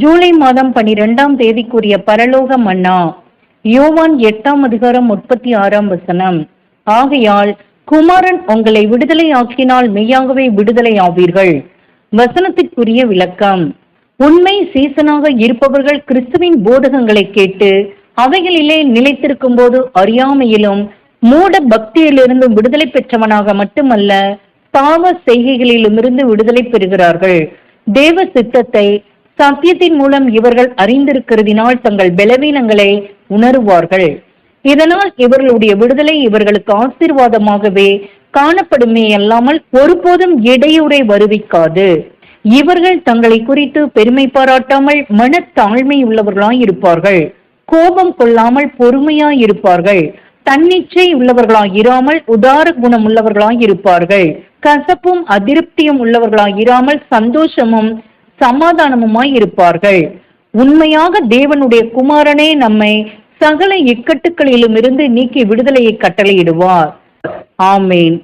ஜூலை மாதம் பனிரெண்டாம் தேதிக்குரிய பரலோக மன்னா யோவான் எட்டாம் அதிகாரம் முப்பத்தி ஆறாம் வசனம். ஆகையால் குமாரன் உங்களை விடுதலை ஆக்கினால் மெய்யாகவே விடுதலை ஆவீர்கள் வசனத்திற்குரிய விளக்கம். உண்மை சீசனாக இருப்பவர்கள் கிறிஸ்துவின் போதகங்களை கேட்டு அவைகளிலே நிலைத்திருக்கும் போது அறியாமையிலும் மூட பக்தியிலிருந்து விடுதலை பெற்றவனாக மட்டுமல்ல பாவ செய்கைகளிலுமிருந்து விடுதலை பெறுகிறார்கள். தேவ சித்தத்தை சத்தியத்தின் மூலம் இவர்கள் அறிந்திருக்கிறதினால் தங்கள் பலவீனங்களை உணருவார்கள். இதனால் இவர்களுடைய விடுதலை இவர்களுக்கு ஆசீர்வாதமாகவே காணப்படுமே அல்லாமல் ஒருபோதும் இடையூறை வருவிக்காது. இவர்கள் தங்களை குறித்து பெருமை பாராட்டாமல் மனத்தாழ்மை உள்ளவர்களாய் இருப்பார்கள் கோபம் கொள்ளாமல் பொறுமையாய் இருப்பார்கள் தன்னிச்சை உள்ளவர்களாய் இராமல் உதார குணம் உள்ளவர்களாய் இருப்பார்கள் கசப்பும் அதிருப்தியும் உள்ளவர்களாய் இராமல் சந்தோஷமும் சமாதானமுமாய் இருப்பார்கள். உண்மையாக தேவனுடைய குமாரனே நம்மை சகல இக்கட்டுகளிலும் இருந்து நீக்கி விடுதலையை கட்டளையிடுவார். ஆமேன்.